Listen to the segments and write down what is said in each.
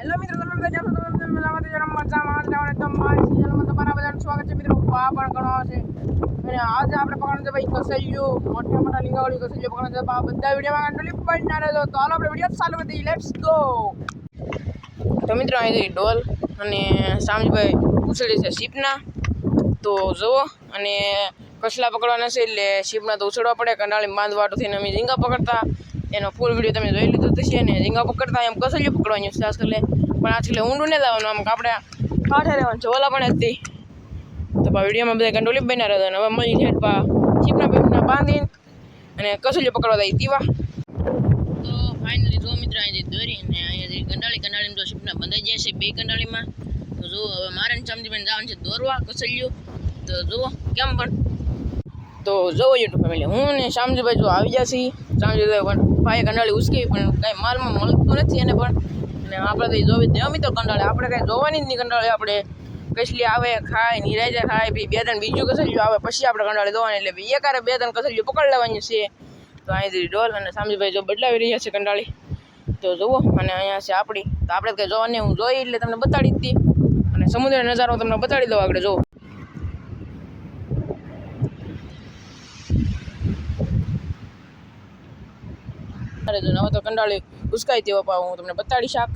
Hello મિત્રો, તમે બધા જાણો છો? તમે બધા મજામાં તો જરા મજામાં જ રહેવાનું એકદમ ચેનલમાં તમારા બધાનું સ્વાગત છે. મિત્રો આ પણ ઘણો આવશે અને આજે આપણે પકડવાનું છે ભાઈ કસૈયું. મોટા મોટા લીંગાવાળી કસૈયું પકડવાનું છે. આ બધા વિડીયોમાં કંટ્રોલી પણ ના રહેતો તો હાલો આપણે વીડિયો ચાલુ કરી લેટ્સ ગો તો મિત્રો, અહીંથી ડોલ અને સામજીભાઈ ઉછળી છે શીપના. તો જુઓ, અને કસલા પકડવાના છે એટલે શીપના તો ઉછળવા પડે. કંડાળી થઈને અમે ઝીંગા પકડતા. એનો ફૂલ વીડિયો તમે જોઈ લીધો તો છે ને રીંગા પકડતા એમ કસલ્યું પકડવાની છે આજકાલ પણ આજકાલ ઊંડું નહીં લાવવાનું, આમ આપણે કાંઠે રહેવાનું ચોલા પણ હતી. તો પા વિડીયોમાં બધા કંટ્રોલી બન્યા રહેતા હવે મળી હેઠ પા શીપના બેપના બાંધીને અને કસલ્યું પકડવા દઈ દીવા. તો ફાઇનલી જો મિત્ર અહીંથી દોરી અને અહીંયાથી કંડાળી કંડાળીમાં તો શીપના બંધાઈ જાય છે બે કંડાળીમાં, તો જો હવે મારે ને ચામજીભાઈ જવાનું છે દોરવા કસલ્યું તો જુઓ કેમ પણ. તો જોવો યુટ્યુબ ફેમિલી હું ને શામજીભાઈ જો આવી જશે શામજીભાઈ પણ ભાઈ કંડાળી ઉસકી, પણ કાંઈ માલમાં મળતું નથી એને પણ. અને આપણે કંઈ જોવી જ અમે તો કંડાળે. આપણે કાંઈ જોવાની જ નહીં કંડાળે. આપણે કસલી આવે, ખાય નિરાજે ખાય પછી બે ત્રણ બીજું કસલ્યું આવે, પછી આપણે કંડાળે જોવાની એટલે ભાઈ એકારે બે ત્રણ કસલ્યું પકડી લેવાની છે. તો અહીંથી ડોલ અને સામજીભાઈ જો બદલાવી રહ્યા છે કંડાળી. તો જુઓ, અને અહીંયા છે આપણી. તો આપણે કંઈ જોવાની હું જોઈ એટલે તમને બતાડી દીધી અને સમુદ્ર નજારો તમને બતાડી દઉં આગળ. જો અરે જો હવે તો કંડાળી ઉસકાઈ તેવો પાવ હું તમને બતાડી શાક.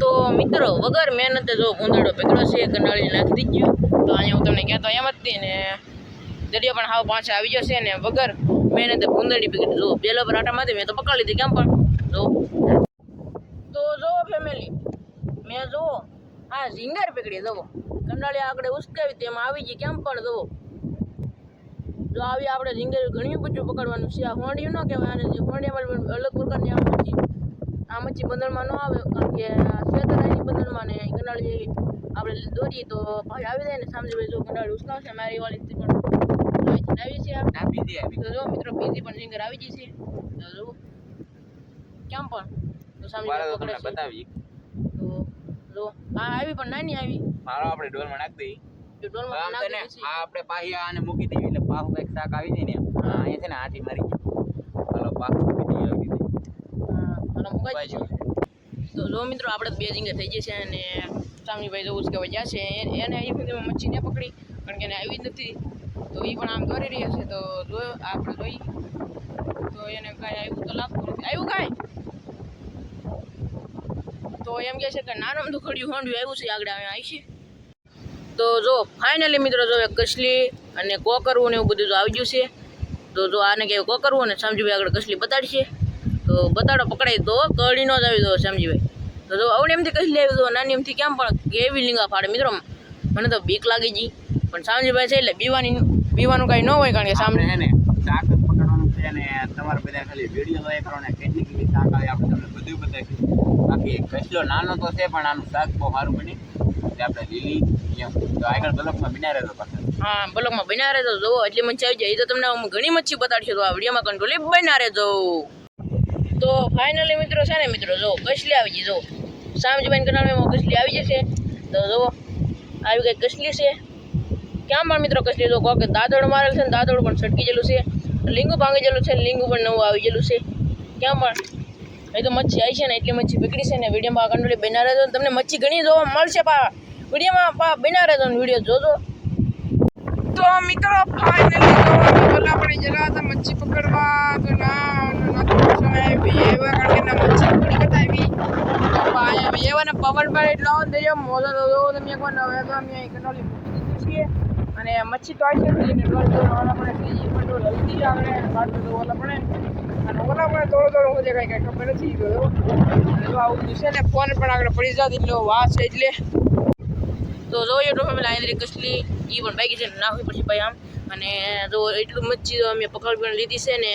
તો મિત્રો વગર મહેનતે જો ઉંદરડો પકડ્યો છે કંડાળી નાખી દીધું તો અહીંયા હું તમને કહેતો એમ જ હતી ને દરિયો પણ હાવ પાછા આવી જશે ને વગર મહેનતે ઉંદરડી પકડી. જો પેલા પર આટા મારી મેં તો પકડી લીધી કેમ પણ જો. તો જો ફેમિલી મેં જો હા ઝીંગાર પકડી જવો કંડાળી આગળ ઉસકાવી તેમાં આવી ગઈ કેમ પણ જવો જો આવી આપણે ઝીંગર ઘણી બધું પકડવાનું છે. આ હોંડિયું ન કહેવાય અને હોંડિયામાં અલગ પ્રકારની આ મચ્છી આ મચ્છી બંદરમાં ન આવે કારણ કે શેતરાની બંદરમાં ને કંડાળી આપણે દોરીએ તો ભાઈ આવી જાય ને સામે ભાઈ જો ગંડાળી ઉસકાવશે મારી વાળી પણ. આવી છે આ. ના તો જો મિત્રો બીજી પણ રીંગર આવી ગઈ છે. તો જો કેમ પણ? તો સામે પકડે છે. બતાવી. તો જો આ આવી પણ નાની આવી. મારો આપણે ડોલમાં નાખી દઈ જો ડોલમાં આમ તને આ આપણે પાહી આને મૂકી દઈએ એટલે પાહુ કંઈક શાક આવી જાય ને અહીંયા છે ને આથી મારી ગયું. હાલો પાહુ મૂકી દઈએ આવી રીતે. તો જો મિત્રો આપણે તો બે ઝીંગા થઈ જશે અને સામનીભાઈ જવું કે જ્યાં છે. એને એ બધી મચ્છી ને પકડી કારણ કે એને આવી જ નથી. તો એ પણ આમ દોરી રહ્યા છે. તો જો આપણે જોઈ તો એને કાંઈ આવ્યું તો લાગતું નથી આવ્યું કાંઈ? તો એમ કહે છે કે નાનું દુખડ્યું હોંડ્યું આવ્યું છે આગળ આવે આવી છે. તો જો ફાઇનલી મિત્રો જો કસલી અને કોકરવું ને એવું બધું જો આવી ગયું છે, તો જો આને કેવું કોકરવું ને સમજીભાઈ આગળ કસલી બતાડશે. તો બતાડો પકડાય તો કળી નો જ આવી દો સમજીભાઈ તો જો આવડે એમથી કસલી આવી દો નાની એમથી કેમ પણ કેવી લીંગા ફાડે મિત્રો, મને તો બીક લાગી ગઈ. પણ સામજીભાઈ છે એટલે બીવાની, બીવાનું કાંઈ ન હોય કારણ કે સામે આપણે છે ને પકડવાનું છે અને તમારે બધા ખાલી વીડિયો કરો ને કેટલી કેટલી શાક આવે આપણે તમને બધું બતાવીશું. બાકી કસલો નાનો તો છે પણ આનું શાક બહુ સારું બની. એટલે આપણે લીલી એમ તો આગળ બ્લોકમાં બિના રહેતો પાછળ હા, બ્લોકમાં બન્યા રહેજો. જો એટલી મચ્છી આવી જાય. એ તો તમને હું ઘણી મચ્છી બતાડશે. તો આ વિડીયોમાં કંટ્રોલી બન્યા રહેજો. તો ફાઇનલી મિત્રો છે ને મિત્રો જો કસલી આવી ગઈ જો સામજીભાઈ કનાળમાં કસલી આવી જશે. તો જો આવી કઈ કસલી છે. ક્યાં પણ મિત્રો કસલી જો કોકે દાદડ મારેલ છે ને દાદડ પણ છટકી ગયેલું છે. લીંગુ ભાંગી ગયેલું છે લીંગુ પણ નવું આવી ગયેલું છે. ક્યાં પણ. એ તો મચ્છી આવી છે ને, એટલી મચ્છી પકડી છે ને, વિડીયોમાં કંટ્રોલી બન્યા રહેજો. તમને મચ્છી ઘણી જોવા મળશે પા વિડીયોમાં પા બન્યા રહેજો ને વીડિયો જોજો. તો મિત્રો ફાઇનલી ઓલા પણ જરા હતા મચ્છી પકડવા, તો ના એવા કારણ કે ના મચ્છી પકડી એટલો દરિયો મોજો તમે છીએ. અને મચ્છી તો આવી ઓલા પણ એ પણ ડોલ તો ઓલા પણ ઓલા પણ થોડો થોડો હું કઈ ખબર નથી, તો આવું છે ને, ફોન પણ આગળ પડી જાત એટલે વાસ એટલે. તો જો યુટ્યુબ લાઈન રહી કસલી એ પણ બાકી છે, નાખવી પડશે ભાઈ આમ. અને જો એટલું મચ્છી તો અમે પકડ પણ લીધી છે ને,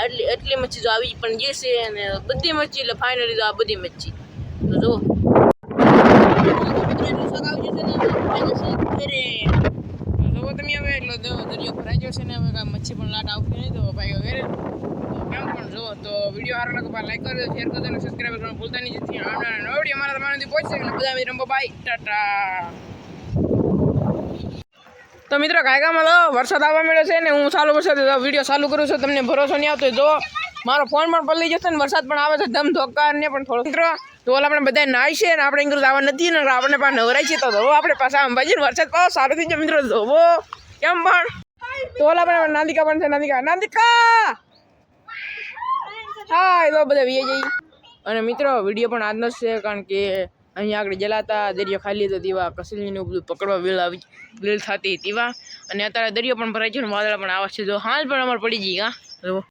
આટલી એટલી મચ્છી તો આવી પણ જશે અને બધી મચ્છી, એટલે ફાઇનલી તો આ બધી મચ્છી. તો જો. તમે હવે એટલો દરિયો ભરાઈ ગયો છે ને, હવે મચ્છી પણ લાટ આવતી નહીં તો ભાઈ ઘરે. તો વીડિયો સારો લાગે લાઈક વરસાદ આવવા મળ્યો છે ને હું ચાલુ વરસાદ વીડિયો ચાલુ કરું છું, તમને ભરોસો નહીં આવતો જો મારો ફોન પણ પલળી જશે ને, વરસાદ પણ આવે છે ધમ ધોકાર ને પણ થોડો મિત્રો, તો ઓલા આપણે બધા નાય છે ને, આપણે ઇંગ્રેજ આવવા નથી ને, આપણે પાસે નવરાય છે તો ધોવો આપણે પાછા અંબાજી વરસાદ પાવો, સારું થઈ જાય મિત્રો ધોવો કેમ પણ? તો ઓલા આપણે નાંદિકા પણ છે નાંદિકા નાંદિકા હા, એવા બધા વીએ જઈ અને મિત્રો, વીડિયો પણ આજનો છે, કારણ કે અહીંયા આગળ જલાતા દરિયો ખાલી હતો તેવા કસલીનું બધું પકડવા વેલ આવી, વેલ થતી તેવા અને અત્યારે દરિયો પણ ભરાય છે અને વાદળા પણ આવે છે. જો હાલ પણ અમારે પડી ગઈ, હા.